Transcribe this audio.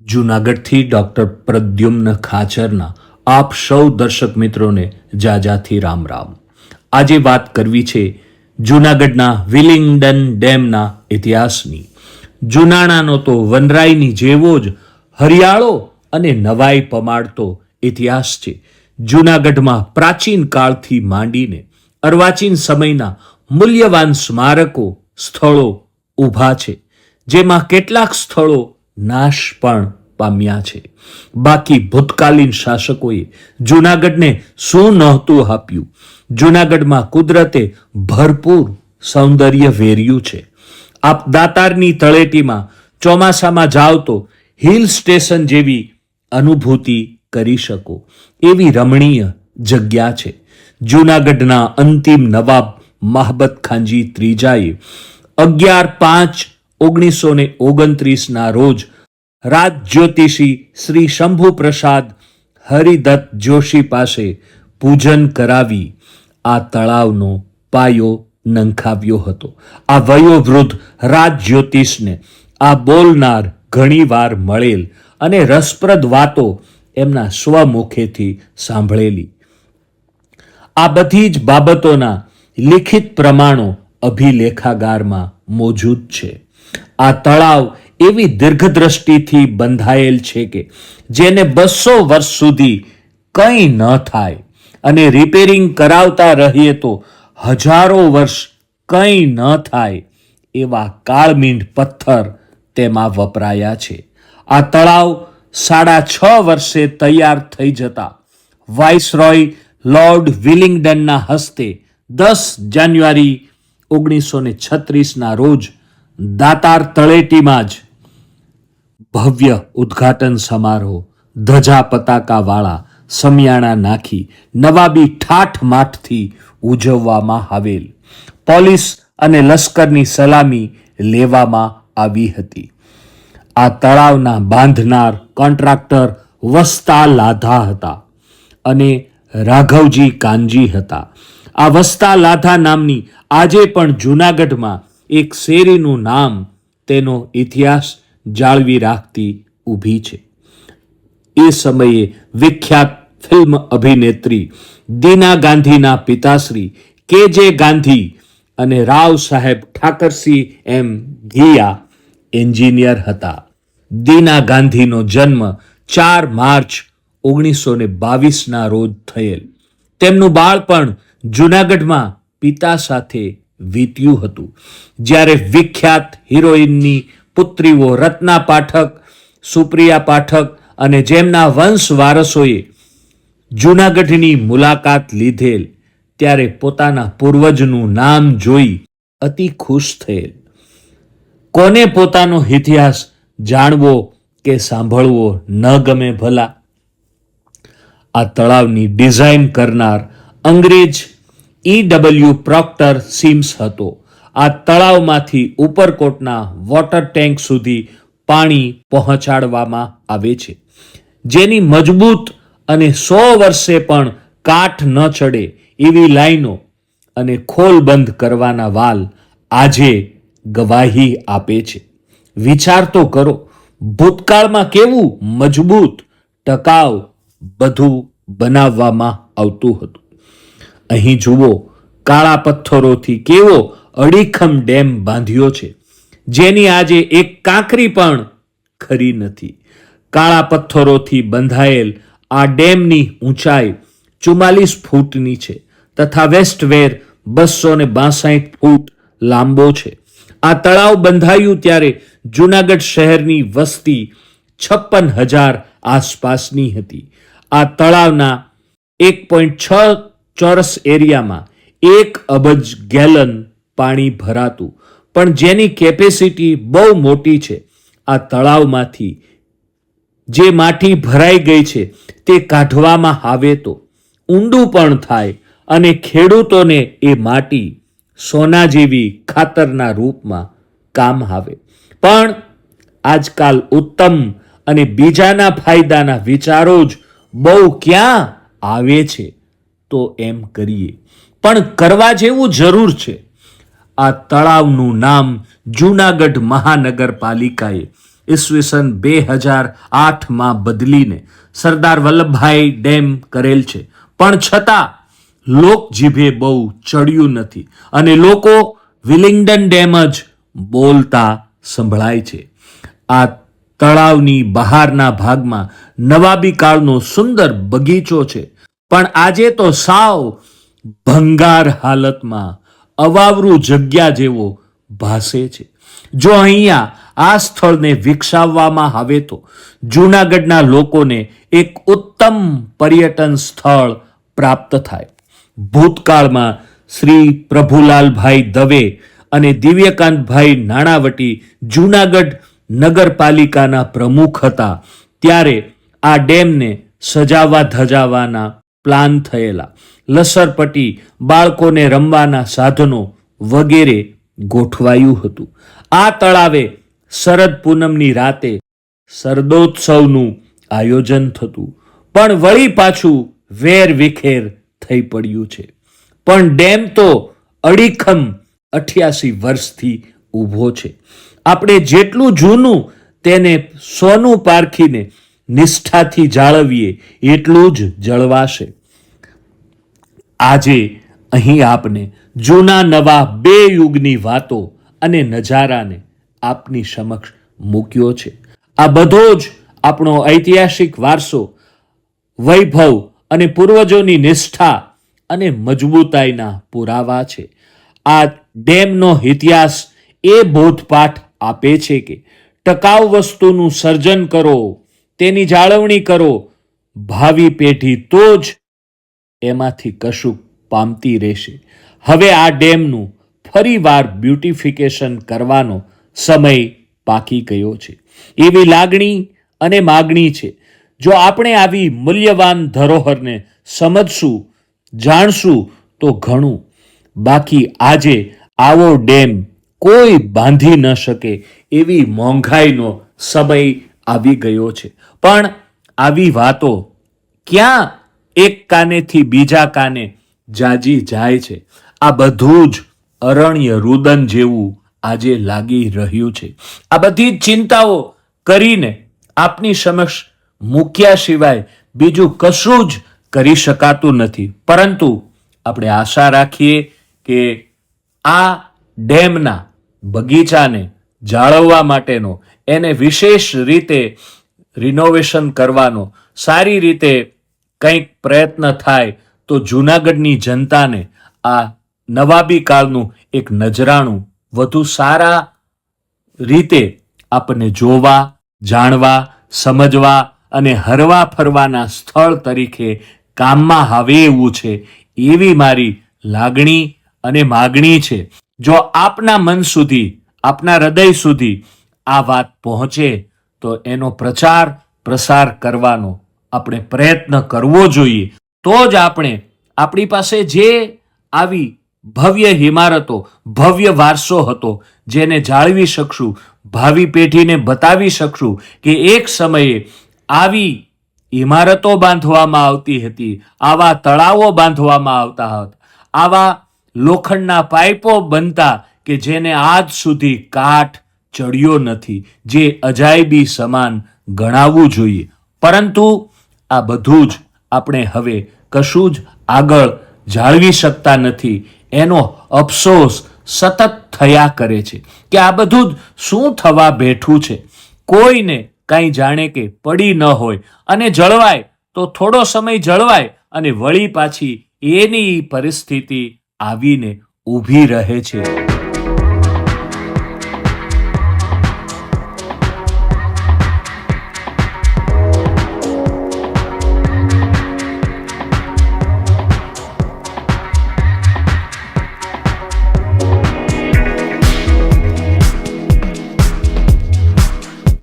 જૂનાગઢથી doctor Pradyumna ખાચરના આપ સૌ દર્શક મિત્રોને જાજાથી રામ રામ. આજે વાત કરવી છે જૂનાગઢના વિલિંગડન ડેમના ઇતિહાસની. જૂનાણાનો તો વનરાયની જેવો જ હરિયાળો અને નવાઈ પમાડતો ઇતિહાસ છે. જૂનાગઢમાં પ્રાચીન કાળથી માંડીને અર્વાચીન સમયના મૂલ્યવાન સ્મારકો સ્થળો ઊભા છે. જેમાં કેટલાક સ્થળો નાશ પણ પામ્યા છે. બાકી ભૂતકાલીન શાસકોએ જૂનાગઢને શું નહોતું આપ્યું? જૂનાગઢમાં કુદરતે ભરપૂર સૌંદર્ય વેર્યું છે. આપ દાતારની તળેટીમાં ચોમાસામાં જાઓ તો હિલ સ્ટેશન જેવી અનુભૂતિ કરી શકો. એવી રમણીય જગ્યા છે. જૂનાગઢના અંતિમ નવાબ મહાબત ખાનજી ત્રીજાએ અગિયાર પાંચ ઓગણીસો ને ઓગણત્રીસના રોજ રાજ જ્યોતિષી શ્રી શંભુ પ્રસાદ હરિદત્ત જોશી પાસે પૂજન કરાવી આ તળાવનો પાયો નંખાવ્યો હતો. આ વયોવૃદ્ધ રાજ જ્યોતિષને આ બોલનાર ઘણીવાર મળેલ અને રસપ્રદ વાતો એમના સ્વમુખેથી સાંભળેલી. આ બધી જ બાબતોના લિખિત પ્રમાણો અભિલેખાગારમાં મોજૂદ છે. આ તળાવ એવી દીર્ઘદ્રષ્ટિથી બંધાયેલ છે કે જેને બસો વર્ષ સુધી કંઈ ન થાય અને રિપેરિંગ કરાવતા રહીએ તો હજારો વર્ષ કંઈ ન થાય એવા કાળમીંડ પથ્થર તેમાં વપરાયા છે. આ તળાવ સાડા છ વર્ષે તૈયાર થઈ જતા વાઇસરોય લોર્ડ વિલિંગડનના હસ્તે દસ જાન્યુઆરી ઓગણીસો ને છત્રીસના રોજ દાતાર તળેટીમાં જ ભવ્ય ઉદ્ઘાટન સમારોહ ધજા પતાકાવાળા સમિયાણા નાખી નવાબી ઠાઠ માઠથી ઉજવવામાં આવેલ. પોલીસ અને લશ્કરની સલામી લેવામાં આવી હતી. આ તળાવના બાંધનાર કોન્ટ્રાક્ટર વસ્તા લાધા હતા અને રાઘવજી કાનજી હતા. આ વસ્તા લાધા નામની આજે પણ જૂનાગઢમાં એક શેરીનું નામ તેનો ઇતિહાસ જાળવી રાખતી ઊભી છે. એ સમયે વિખ્યાત ફિલ્મ અભિનેત્રી દીના ગાંધીના પિતાશ્રી કે જે ગાંધી અને રાવ સાહેબ ઠાકરસિંહ એમ ઘિયા એન્જિનિયર હતા. દીના ગાંધીનો જન્મ ચાર માર્ચ ઓગણીસો ને બાવીસના રોજ થયેલ. તેમનું બાળપણ જૂનાગઢમાં પિતા સાથે વીત્યું હતું. જ્યારે વિખ્યાત હિરોઈનની પુત્રીઓ, રત્ના પાઠક, સુપ્રિયા પાઠક અને જેમના વંશ વારસોએ જૂનાગઢની મુલાકાત લીધેલ, ત્યારે પોતાના પૂર્વજનું નામ જોઈ અતિ ખુશ થયેલ. કોને પોતાનો ઇતિહાસ જાણવો કે સાંભળવો ન ગમે ભલા? આ તળાવની ડિઝાઇન કરનાર અંગ્રેજ ઈ ડબલ્યુ પ્રોક્ટર સિમ્સ હતો. આ તળાવમાંથી ઉપરકોટના વોટર ટેન્ક સુધી પાણી પહોંચાડવામાં આવે છે. જેની મજબૂત અને સો વર્ષે પણ કાઠ ન ચડે એવી લાઈનો અને ખોલ બંધ કરવાના વાલ આજે ગવાહી આપે છે. વિચાર તો કરો, ભૂતકાળમાં કેવું મજબૂત ટકાઉ બધું બનાવવામાં આવતું હતું. અહીં જુઓ, કાળા પથ્થરોથી કેવો અડીખમ ડેમ બાંધ્યો છે. જેની આજે એક કાંકરી પણ ખરી નથી. કાળા પથ્થરોથી બંધાયેલ આ ડેમની ઊંચાઈ ચુમ્માલીસ ફૂટની છે તથા વેસ્ટવેર બસો ને બાસઠ ફૂટ લાંબો છે. આ તળાવ બંધાયું ત્યારે જૂનાગઢ શહેરની વસ્તી છપ્પન હજાર આસપાસની હતી. આ તળાવના એક પોઈન્ટ છ ચોરસ એરિયામાં એક અબજ ગેલન પાણી ભરાતું. પણ જેની કેપેસિટી બહુ મોટી છે, આ તળાવમાંથી જે માટી ભરાઈ ગઈ છે, તે કાઢવામાં આવે તો ઊંડું પણ થાય અને ખેડૂતોને એ માટી સોના જેવી ખાતરના રૂપમાં કામ આવે. પણ આજકાલ ઉત્તમ અને બીજાના ફાયદાના વિચારો જ બહુ ક્યાં આવે છે, તો એમ કરીએ. પણ કરવા જેવું જરૂર છે. આ તળાવનું નામ જૂનાગઢ મહાનગરપાલિકાએ ઈસવીસન બે હજાર આઠમાં બદલીને સરદાર વલ્લભભાઈ ડેમ કરેલ છે. પણ છતાં લોકજીભે બહુ ચડ્યું નથી અને લોકો વિલિંગડન ડેમ જ બોલતા સંભળાય છે. આ તળાવની બહારના ભાગમાં નવાબી કાળનો સુંદર બગીચો છે. પણ આજે તો સાવ ભંગાર હાલતમાં અવાવરું જગ્યા જેવો ભાસે છે. જો અહીંયા આ સ્થળને વિકસાવવામાં આવે તો જૂનાગઢના લોકોને એક ઉત્તમ પર્યટન સ્થળ પ્રાપ્ત થાય. ભૂતકાળમાં શ્રી પ્રભુલાલભાઈ દવે અને દિવ્યકાંતભાઈ નાણાવટી જૂનાગઢ નગરપાલિકાના પ્રમુખ હતા. ત્યારે આ ડેમને સજાવવા ધજાવવાના પ્લાન થયેલા. લસરપટ્ટી બાળકોને રમવાના સાધનો વગેરે ગોઠવાયું હતું. આ તળાવે શરદ પૂનમની રાતે શરદોત્સવનું આયોજન થતું. પણ વળી પાછું વેર વિખેર થઈ પડ્યું છે. પણ ડેમ તો અડીખમ અઠ્યાસી વર્ષથી ઊભો છે. આપણે જેટલું જૂનું તેને સોનું પારખીને નિષ્ઠાથી જાળવીએ એટલું જ જળવાશે. આજે અહીં આપને જૂના નવા બે યુગની વાતો અને નજારાને આપની સમક્ષ મૂક્યો છે. આ બધો જ આપણો ઐતિહાસિક વારસો, વૈભવ અને પૂર્વજોની નિષ્ઠા અને મજબૂતાઈના પુરાવા છે. આ ડેમનો ઇતિહાસ એ બોધપાઠ આપે છે કે ટકાઉ વસ્તુનું સર્જન કરો, તેની જાળવણી કરો, ભાવિ પેઢી તો જ એમાંથી કશું પામતી રહેશે. હવે આ ડેમનું ફરીવાર બ્યુટિફિકેશન કરવાનો સમય પાકી ગયો છે. એવી લાગણી અને માગણી છે. જો આપણે આવી મૂલ્યવાન ધરોહરને સમજશું, જાણશું, તો ઘણું. બાકી આજે આવો ડેમ કોઈ બાંધી ન શકે એવી મોંઘાઈનો સમય આવી ગયો છે. પણ આવી વાતો ક્યાં એક કાનેથી બીજા કાને જાજી જાય છે. આ બધું જ અરણ્ય રુદન જેવું આજે લાગી રહ્યું છે. આ બધી ચિંતાઓ કરીને આપની સમક્ષ મૂક્યા સિવાય બીજું કશું જ કરી શકાતું નથી. પરંતુ આપણે આશા રાખીએ કે આ ડેમના બગીચાને જાળવવા માટેનો, એને વિશેષ રીતે રિનોવેશન કરવાનો, સારી રીતે કંઈક પ્રયત્ન થાય તો જૂનાગઢની જનતાને આ નવાબી કાળનું એક નજરાણું વધુ સારા રીતે આપણને જોવા, જાણવા, સમજવા અને હરવા ફરવાના સ્થળ તરીકે કામમાં આવે એવું છે, એવી મારી લાગણી અને માગણી છે. જો આપના મન સુધી, આપના હૃદય સુધી આ વાત પહોંચે, તો એનો પ્રચાર પ્રસાર કરવાનો આપણે પ્રયત્ન કરવો જોઈએ, તો જ આપણે આપણી પાસે જે આવી ભવ્ય ઇમારતો ભવ્ય વારસો હતો, જેને જાળવી શકશું, ભાવિ પેઢીને બતાવી શકશું કે એક સમયે આવી ઇમારતો બાંધવામાં આવતી હતી, આવા તળાવો બાંધવામાં આવતા હતા, આવા લોખંડના પાઇપો બનતા કે જેને આજ સુધી કાઠ ચડ્યો નથી, જે અજાયબી સમાન ગણાવવું જોઈએ. પરંતુ આ બધું જ આપણે હવે કશું જ આગળ જાળવી શકતા નથી. એનો અફસોસ સતત થયા કરે છે કે આ બધું જ શું થવા બેઠું છે? કોઈને કાંઈ જાણે કે પડી ન હોય અને જળવાય તો થોડો સમય જળવાય અને વળી પાછી એની પરિસ્થિતિ આવીને ઊભી રહે છે.